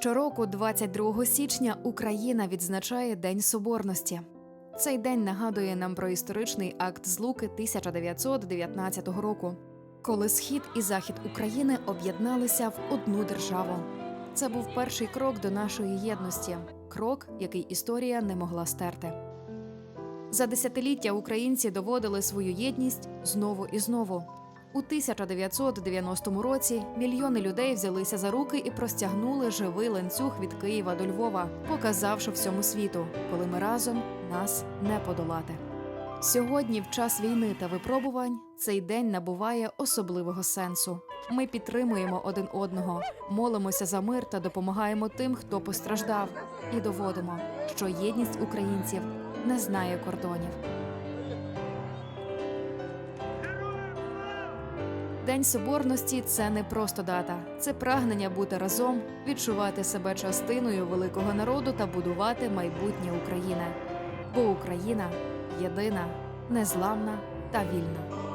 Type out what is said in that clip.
Щороку, 22 січня, Україна відзначає День Соборності. Цей день нагадує нам про історичний акт злуки 1919 року, коли схід і захід України об'єдналися в одну державу. Це був перший крок до нашої єдності, крок, який історія не могла стерти. За десятиліття українці доводили свою єдність знову і знову. У 1990 році мільйони людей взялися за руки і простягнули живий ланцюг від Києва до Львова, показавши всьому світу, коли ми разом нас не подолати. Сьогодні, в час війни та випробувань, цей день набуває особливого сенсу. Ми підтримуємо один одного, молимося за мир та допомагаємо тим, хто постраждав, і доводимо, що єдність українців не знає кордонів. День соборності це не просто дата, це прагнення бути разом, відчувати себе частиною великого народу та будувати майбутнє України. Бо Україна єдина, незламна та вільна.